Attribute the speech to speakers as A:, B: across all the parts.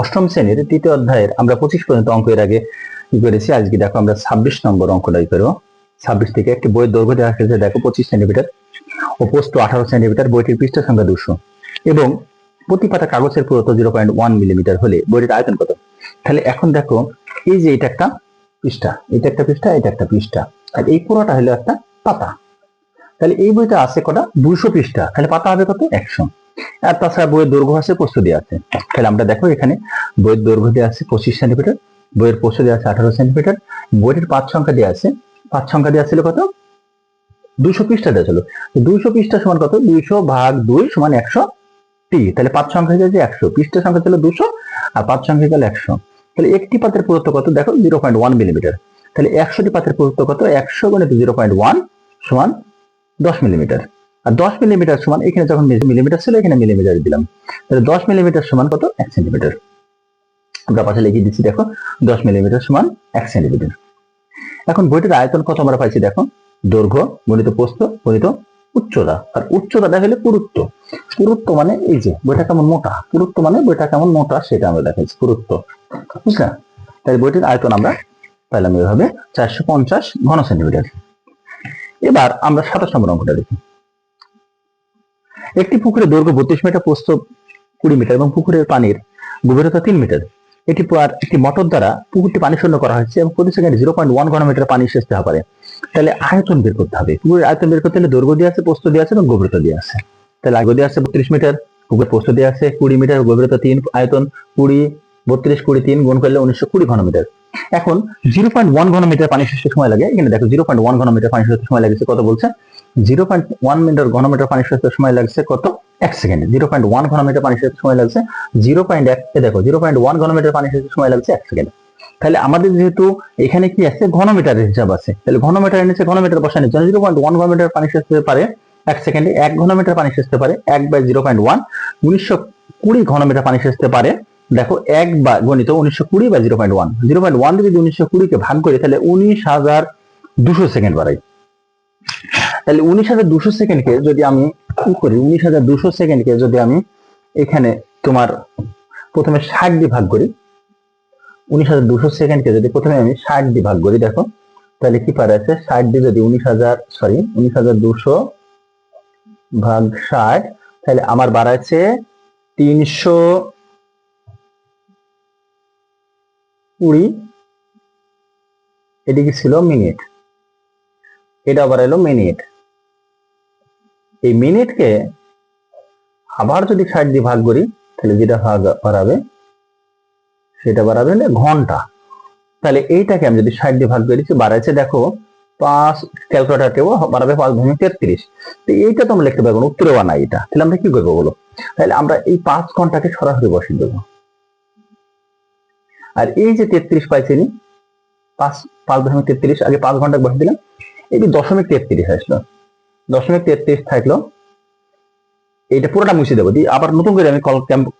A: অষ্টম শ্রেণির তৃতীয় অধ্যায়ের আমরা পঁচিশ পর্যন্ত অঙ্ক এর আগে কি করেছি? আজকে দেখো আমরা ছাব্বিশ নম্বর অঙ্কটাই করব? ছাব্বিশ থেকে একটি বইয়ের দৈর্ঘ্য দেওয়া হয়েছে দেখো পঁচিশ সেন্টিমিটার ও পোস্ত আঠারো সেন্টিমিটার বইটির পৃষ্ঠ সংখ্যা দুশো। এবং প্রতি পাতা কাগজের পুরুত্ব জিরো পয়েন্ট ওয়ান মিলিমিটার হলে বইটির আয়তন কত? তাহলে এখন দেখো, এই যে এটা একটা পৃষ্ঠা এটা একটা পৃষ্ঠা এটা একটা পৃষ্ঠা। আর এই পুরোটা হলো একটা পাতা। তাহলে এই বইটা আছে কটা? দুশো পৃষ্ঠা। তাহলে পাতা হবে কত? একশো। আর তাছাড়া বইয়ের দৈর্ঘ্য আছে দেওয়া আছে। তাহলে আমরা দেখো এখানে বইয়ের দৈর্ঘ্য দেওয়া আছে পঁচিশ সেন্টিমিটার, বইয়ের দেওয়া আছে আঠারো সেন্টিমিটার বইটির পাঁচ সংখ্যা দেওয়া আছে পাঁচ সংখ্যা দেওয়া ছিল কত? দুশো পৃষ্ঠা দেওয়া ছিল। দুইশো পৃষ্ঠা সমান কত? দুইশো ভাগ দুই সমান একশো টি তাহলে পাঁচ সংখ্যা হয়ে যাচ্ছে একশো, পৃষ্ঠা সংখ্যা ছিল দুশো আর পাঁচ সংখ্যা গেল একশো। তাহলে একটি পাতের পুরুত্ব কত? দেখো জিরো পয়েন্ট ওয়ান মিলিমিটার। তাহলে একশোটি পাতের পুরুত্ব কত? একশো গণিত জিরো পয়েন্ট ওয়ান সমান দশ মিলিমিটার। আর দশ মিলিমিটার সমান এখানে যখন মিলিমিটার ছিল, এখানে মিলিমিটার দিলাম। তাহলে দশ মিলিমিটার সমান কত? এক সেন্টিমিটার আমরা পাশে লিখে দিচ্ছি, দেখো, দশ মিলিমিটার সমান এক সেন্টিমিটার এখন বইটির আয়তন কত আমরা পাইছি, দেখো? দৈর্ঘ্য, গণিত প্রস্থ, গণিত উচ্চতা। আর উচ্চতাটা হলে পুরুত্ব। পুরুত্ব মানে এই যে, বইটা কেমন মোটা? পুরুত্ব মানে বইটা কেমন মোটা, সেটা আমরা দেখাচ্ছি, পুরুত্ব। বুঝলা? তাই বইটির আয়তন আমরা পাইলাম এভাবে চারশো পঞ্চাশ ঘন সেন্টিমিটার এবার আমরা সাতাশ নম্বর অঙ্কটা দেখি। একটি পুকুরের দৈর্ঘ্য বত্রিশ মিটার প্রস্থ কুড়ি মিটার এবং পুকুরের পানির গভীরতা তিন মিটার এটি একটি মোটর দ্বারা পুকুরটি পানি শূন্য করা হয়েছে এবং প্রতি সেকেন্ডে জিরো পয়েন্ট ওয়ান ঘনমিটার পানি সেচতে পারে তাহলে আয়তন বের করতে হবে। পুকুরের আয়তন বের করতে হলে দৈর্ঘ্য দিয়ে আছে, প্রস্থ দিয়ে আছে এবং গভীরতা দিয়ে আছে। তাহলে আগে দিয়ে আছে বত্রিশ মিটার পুকুর প্রস্থ দিয়ে আছে কুড়ি মিটার গভীরতা তিন, আয়তন কুড়ি, বত্রিশ কুড়ি তিন গুণ করলে উনিশশো কুড়ি ঘনমিটার এখন জিরো পয়েন্ট ওয়ান ঘনমিটার পানি শেষের সময় লাগে। এখানে দেখো জিরো পয়েন্ট ওয়ান ঘনমিটার পানি শেষের সময় লাগছে, কত বলছে? জিরো পয়েন্ট ওয়ান মিটার ঘনমিটার পানি শেষের সময় লাগছে কত? এক সেকেন্ড। জিরো পয়েন্ট ওয়ান ঘনমিটার পানি শেষের সময় লাগছে জিরো পয়েন্ট এক দেখো জিরো পয়েন্ট ওয়ান ঘনমিটার পানি শেষের সময় লাগছে এক সেকেন্ড। তাহলে আমাদের যেহেতু এখানে কি আছে? ঘনমিটারের হিসাব আছে। তাহলে ঘনমিটারের নিচে ঘনমিটার বসানোর জন্য জিরো পয়েন্ট ওয়ান ঘনমিটার পানি সেচতে পারে এক সেকেন্ডে, এক ঘনমিটার পানি সেচতে পারে এক বাই জিরো পয়েন্ট ওয়ান উনিশশো কুড়ি ঘনমিটার পানি সেচতে পারে দেখো এক বা গণিত উনিশশো কুড়ি বা zero point one zero point one যদি উনিশশো কুড়িকে ভাগ করি, তাহলে উনিশ হাজার দুশো সেকেন্ড বাড়াই। তাহলে উনিশ হাজার দুশো সেকেন্ডকে যদি আমি কি করি, উনিশ হাজার দুশো সেকেন্ডকে যদি আমি এখানে তোমার প্রথমে ষাট দিয়ে ভাগ করি, উনিশ হাজার দুশো সেকেন্ডকে যদি প্রথমে আমি ষাট দিয়ে ভাগ করি, দেখো, তাহলে কি পারে আছে ষাট দিয়ে যদি উনিশ হাজার সরি উনিশ হাজার দুশো ভাগ ষাট, তাহলে আমার বাড়াচ্ছে তিনশো কুড়ি, এদিকে ছিল মিনিট। এটা আবার এলো মিনিট। এই মিনিটকে আবার যদি ষাট দিয়ে ভাগ করি, তাহলে যেটা ভাগ বাড়াবে, সেটা বাড়াবে হলে ঘণ্টা। তাহলে এইটাকে আমি যদি ষাট দিয়ে ভাগ করি বাড়াইছে দেখো পাঁচ, ক্যালকুলেটারকেও বাড়াবে পাঁচ ভূমি তেত্রিশ। তো এইটা তো আমরা লিখতে পারব না, উত্তরে বানা এটা। তাহলে আমরা কি করব বলো? তাহলে আমরা এই পাঁচ ঘন্টাকে সরাসরি বসিয়ে দেবো। আর এই যে তেত্রিশ পাইছি নি, পাঁচ পাঁচ দশমিক তেত্রিশ, আগে পাঁচ ঘণ্টা বসে দিলাম যে দশমিক তেত্রিশ আসলো, দশমিক তেত্রিশ থাকল এটা পুরোটা মুছে দেবো, দিয়ে আবার নতুন করে আমি কল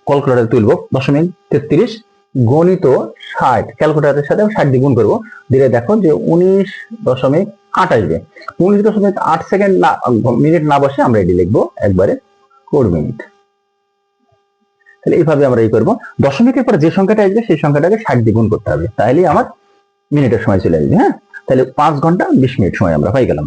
A: ক্যালকুলেটার তুলবো, দশমিক তেত্রিশ গণিত ষাট ক্যালকুলেটারের সাথে ষাট দিয়ে গুণ করব, দিলে দেখো যে উনিশ দশমিক আট আসবে, উনিশ দশমিক আট সেকেন্ড না মিনিট না বসে আমরা এটি লিখব, একবারে ফোর মিনিট তাহলে এইভাবে আমরা এই করব। দশমিকের পরে যে সংখ্যাটা আসবে, সেই সংখ্যাটাকে ষাট দিয়ে গুণ করতে হবে। তাহলেই আমার মিনিটের সময় চলে আসবে হ্যাঁ? তাহলে পাঁচ ঘণ্টা বিশ মিনিট সময় আমরা পাই গেলাম।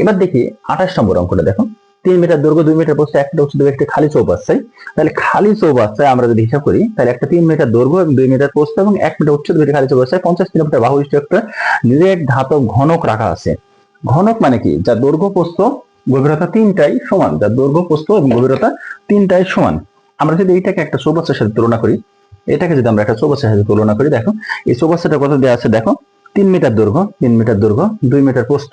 A: এবার দেখি আঠাশ নম্বর অঙ্কটা দেখো। তিন মিটার দৈর্ঘ্য, দুই মিটার প্রস্থ, একটা উচ্চতা একটি খালি চৌবাচ্চায়। তাহলে খালি চৌবাচ্চায় আমরা যদি হিসাব করি তাহলে একটা তিন মিটার দৈর্ঘ্য এবং দুই মিটার প্রস্থ এবং এক মিটার উচ্চ দুইটি খালি চৌবাচ্চায় পঞ্চাশ কিলোমিটার বাহু একটা নিরেট ধাতব ঘনক রাখা আছে। ঘনক মানে কি? যা দৈর্ঘ্য, প্রস্থ গভীরতা তিনটাই সমান। যার দৈর্ঘ্য, প্রস্থ এবং গভীরতা তিনটাই সমান। আমরা যদি এইটাকে একটা চৌবাচ্চার সাথে তুলনা করি, এটাকে যদি আমরা একটা চৌবাচ্চার সাথে তুলনা করি, দেখো, এই চৌবাচ্চাটা কত দেওয়া আছে, দেখো, তিন মিটার দৈর্ঘ্য, তিন মিটার দৈর্ঘ্য, দুই মিটার প্রস্থ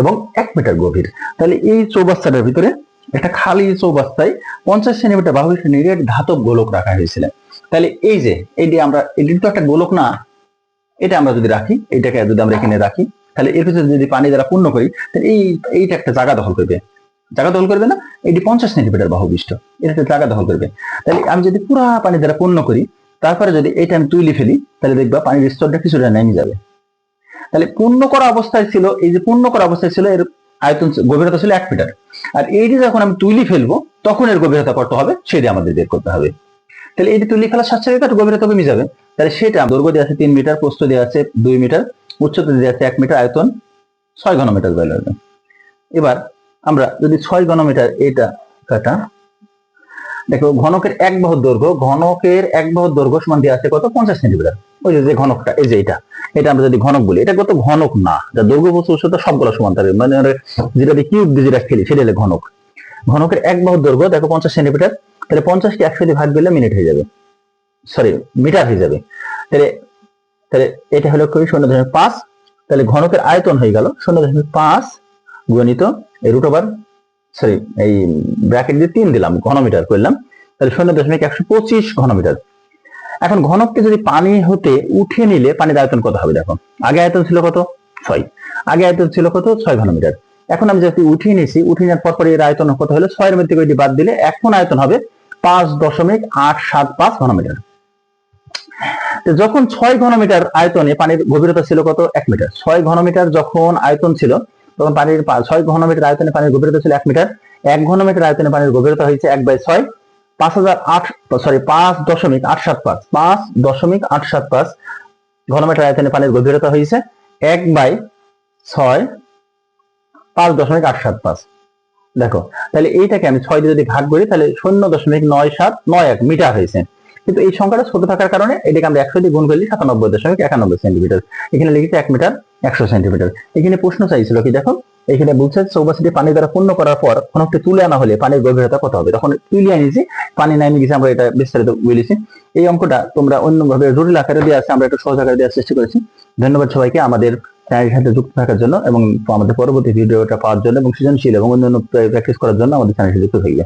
A: এবং এক মিটার গভীর। তাহলে এই চৌবাচ্চাটার ভিতরে একটা খালি চৌবাস্তায় পঞ্চাশ সেন্টিমিটার বাহু নিরেট ধাতব গোলক রাখা হয়েছিল। তাহলে এই যে এটি আমরা এটি তো একটা গোলক না, এটা আমরা যদি রাখি, এটাকে যদি আমরা এখানে রাখি তাহলে এর ভিতরে যদি পানি দ্বারা পূর্ণ করি, তাহলে এই, এইটা একটা জায়গা দখল করবে। জায়গা দখল করবে না? এটি পঞ্চাশ সেন্টিমিটার বাহু বিষ্ট এটা একটা জায়গা দখল করবে। তাহলে আমি যদি পুরা পানি দ্বারা পূর্ণ করি, তারপরে যদি এটা আমি তুলি ফেলি, তাহলে দেখবা পানির স্তরটা কিছুটা নেমে যাবে। তাহলে পূর্ণ করা অবস্থায় ছিল, এই যে পূর্ণ করা অবস্থায় ছিল, এর আয়তন গভীরতা ছিল এক মিটার। আর এইটি যখন আমি তুলি ফেলব, তখন এর গভীরতা কত হবে? সেটি আমাদের বের করতে হবে। তাহলে এটি তুলি ফেলার সাথে সাথে গভীরতা কমে যাবে। তাহলে সেটা দৈর্ঘ্য দেওয়া আছে তিন মিটার, প্রস্থ দেওয়া আছে দুই মিটার উচ্চতা দেওয়া আছে এক মিটার আয়তন ছয় ঘনমিটার বেলা এবার আমরা যদি ছয় ঘনমিটার এটা কাটা, দেখো ঘনকের এক বাহুর দৈর্ঘ্য, ঘনকের এক বাহুর দৈর্ঘ্য সমান দেওয়া আছে কত? পঞ্চাশ সেন্টিমিটার। ওই যে ঘনকটা, এই যে এটা এটা আমরা যদি ঘনক বলি, এটা কত? ঘনক না। যা দৈর্ঘ্য বস্তু উচ্চতা সবগুলো সমান থাকবে। মানে যেটা দিয়ে কিউব দিয়ে যেটা খেলি, সেটা হলো ঘনক। ঘনকের এক বাহুর দৈর্ঘ্য, দেখো পঞ্চাশ সেন্টিমিটার, তাহলে পঞ্চাশকে একশো দিয়ে ভাগ দিলে মিনিট হয়ে যাবে। সরি মিটার হয়ে যাবে। তাহলে তাহলে এটা হলো শূন্য দশমিক পাঁচ। তাহলে ঘনকের আয়তন হয়ে গেল শূন্য দশমিক পাঁচ গণিত এই রুট ওভার সরি এই ব্র্যাকেট দিয়ে তিন দিলাম, ঘনমিটার করলাম। তাহলে শূন্য দশমিক একশো পঁচিশ ঘনমিটার। এখন ঘনককে যদি পানি হতে উঠে নিলে পানির আয়তন কত হবে দেখো? আগে আয়তন ছিল কত? ছয়। আগে আয়তন ছিল কত? ছয় ঘনমিটার। এখন আমি যদি উঠিয়ে নিয়েছি, উঠিয়ে নেওয়ার পর এর আয়তন কত হলো? ছয়ের মধ্যে বাদ দিলে এখন আয়তন হবে পাঁচ দশমিক আট সাত পাঁচ ঘনমিটার। যখন ছয় ঘনমিটার আয়তনে পানির গভীরতা ছিল কত? এক মিটার। ছয় ঘনমিটার যখন আয়তন ছিল, তখন পানির ছয় ঘনমিটার আয়তনে পানির গভীরতা ছিল এক মিটার। এক ঘনমিটার আয়তনে পানির গভীরতা হয়েছে এক বাই ছয়। পাঁচ হাজার আট সরি পাঁচ দশমিক আট সাত পাঁচ। পাঁচ দশমিক আট সাত পাঁচ ঘনমিটার আয়তনে পানির গভীরতা হয়েছে এক বাই ছয়, পাঁচ দশমিক আট সাত পাঁচ। দেখো, তাহলে এইটাকে আমি ছয় দিয়ে যদি ভাগ করি, তাহলে শূন্য দশমিক নয় সাত নয় এক মিটার হয়েছে। কিন্তু এই সংখ্যাটা ছোট থাকার কারণে এটাকে আমরা একশো দিয়ে গুণ করলে সাতানব্বই দশমিক একানব্বই সেন্টিমিটার। এখানে লিখেছে এক মিটার, একশো সেন্টিমিটার। এখানে প্রশ্ন চাইছিল কি, দেখো, এখানে বলছে চৌবাসিটি পানি দ্বারা পূর্ণ করার পর ঘনকটি তুলে আনা হলে পানির গভীরতা কত হবে? তখন তুলে আনিছি পানি নামে গেছে, আমরা এটা বিস্তারিত বলেছি। এই অঙ্কটা তোমরা অন্যভাবে জটিল আকারে দিয়ে আছে, আমরা একটু সহজ আকারে দেওয়ার চেষ্টা করেছি। ধন্যবাদ সবাইকে আমাদের চ্যানেলের সাথে যুক্ত থাকার জন্য এবং আমাদের পরবর্তী ভিডিওটা পাওয়ার জন্য এবং সৃজনশীল এবং অন্যান্য প্র্যাকটিস করার জন্য আমাদের চ্যানেলটি যুক্ত থাকবে।